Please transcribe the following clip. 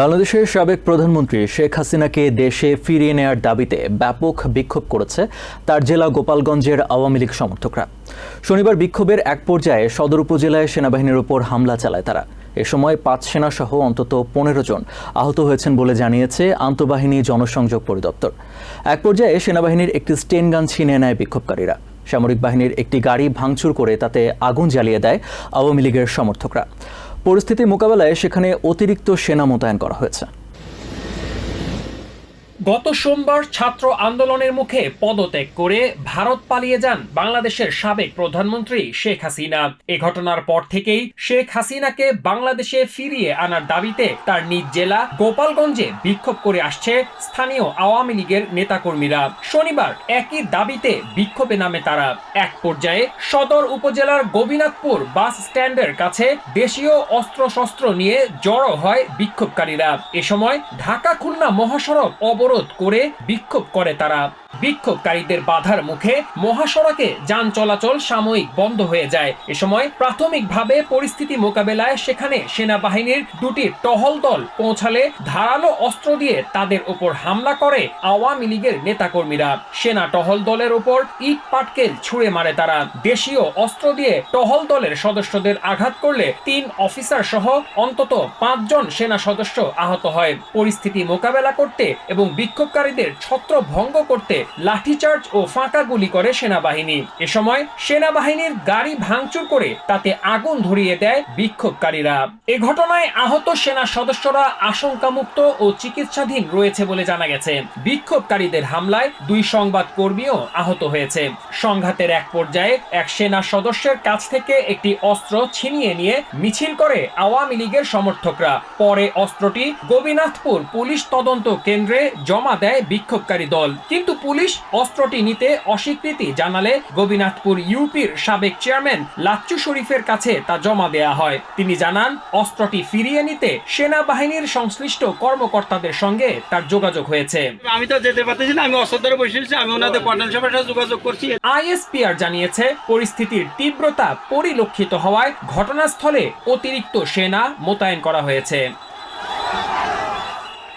বাংলাদেশের সাবেক প্রধানমন্ত্রী শেখ হাসিনাকে দেশে ফিরিয়ে নেয়ার দাবিতে ব্যাপক বিক্ষোভ করেছে তার জেলা গোপালগঞ্জের আওয়ামী লীগ সমর্থকরা। শনিবার বিক্ষোভের এক পর্যায়ে সদর উপজেলায় সেনাবাহিনীর উপর হামলা চালায় তারা। এ সময় পাঁচ সেনা সহ অন্তত পনেরো জন আহত হয়েছেন বলে জানিয়েছে আন্তঃবাহিনী জনসংযোগ পরিদপ্তর। এক পর্যায়ে সেনাবাহিনীর একটি স্টেন গান ছিনিয়ে নেয় বিক্ষোভকারীরা। সামরিক বাহিনীর একটি গাড়ি ভাঙচুর করে তাতে আগুন জ্বালিয়ে দেয় আওয়ামী লীগের সমর্থকরা। পরিস্থিতি মোকাবেলায় সেখানে অতিরিক্ত সেনা মোতায়েন করা হয়েছে। গত সোমবার ছাত্র আন্দোলনের মুখে পদত্যাগ করে ভারত পালিয়ে যান বাংলাদেশের সাবেক প্রধানমন্ত্রী শেখ হাসিনা। এ ঘটনার পর থেকেই শেখ হাসিনাকে বাংলাদেশে ফিরিয়ে আনার দাবিতে তার নিজ জেলা গোপালগঞ্জে বিক্ষোভ করে আসছে স্থানীয় আওয়ামী লীগের নেতাকর্মীরা। শনিবার একই দাবিতে বিক্ষোভে নামে তারা। এক পর্যায়ে সদর উপজেলার গোবিনাথপুর বাস স্ট্যান্ডের কাছে দেশীয় অস্ত্রশস্ত্র নিয়ে জড়ো হয় বিক্ষোভকারীরা। এ সময় ঢাকা খুলনা মহাসড়ক অবরোধ করে বিক্ষোভ করে তারা। বিক্ষোভকারীদের বাধার মুখে মহাসড়কে যান চলাচল সাময়িক বন্ধ হয়ে যায়। এ সময় প্রাথমিকভাবে পরিস্থিতি মোকাবেলায় সেখানে সেনাবাহিনীর দুটি টহল দল পৌঁছালে ধারালো অস্ত্র দিয়ে তাদের উপর হামলা করে আওয়ামী লীগের নেতাকর্মীরা। সেনা টহল দলের উপর ইট পাটকেল ছুঁড়ে মারে তারা। দেশীয় অস্ত্র দিয়ে টহল দলের সদস্যদের আঘাত করলে তিন অফিসার সহ অন্তত পাঁচজন সেনা সদস্য আহত হয়। পরিস্থিতি মোকাবেলা করতে এবং বিক্ষোভকারীদের ছত্র ভঙ্গ করতে লাঠিচার্জ ও ফাঁকা গুলি করে সেনাবাহিনী। এ সময় সেনাবাহিনীর গাড়ি ভাঙচুর করে তাতে আগুন ধরিয়ে দেয় বিক্ষোভকারীরা। এ ঘটনায় আহত সেনা সদস্যরা আশঙ্কামুক্ত ও চিকিৎসাধীন রয়েছে বলে জানা গেছে। বিক্ষোভকারীদের হামলায় দুই সংবাদ কর্মীও আহত হয়েছে। সংঘাতের এক পর্যায়ে এক সেনা সদস্যের কাছ থেকে একটি অস্ত্র ছিনিয়ে নিয়ে মিছিল করে আওয়ামী লীগের সমর্থকরা। পরে অস্ত্রটি গোবিনাথপুর পুলিশ তদন্ত কেন্দ্রে জমা দেয় বিক্ষোভকারী দল। কিন্তু পুলিশ অস্ত্রটি নিতে অস্বীকৃতি জানালে গোবিনাথপুর ইউপির সাবেক চেয়ারম্যান লাচ্চু শরীফের কাছে তা জমা দেয়া হয়। তিনি জানান অস্ত্রটি ফিরিয়ে নিতে সেনাবাহিনীর সংশ্লিষ্ট কর্মকর্তাদের সঙ্গে তার যোগাযোগ হয়েছে। আমি তো যেতে পারতেছি না আমি অস্ত্র ধরে বসেছি আমি ওনাদের পটন সভার সাথে যোগাযোগ করছি। আইএসপিআর জানিয়েছে পরিস্থিতির তীব্রতা পরিলক্ষিত হওয়ায় ঘটনাস্থলে অতিরিক্ত সেনা মোতায়েন করা হয়েছে।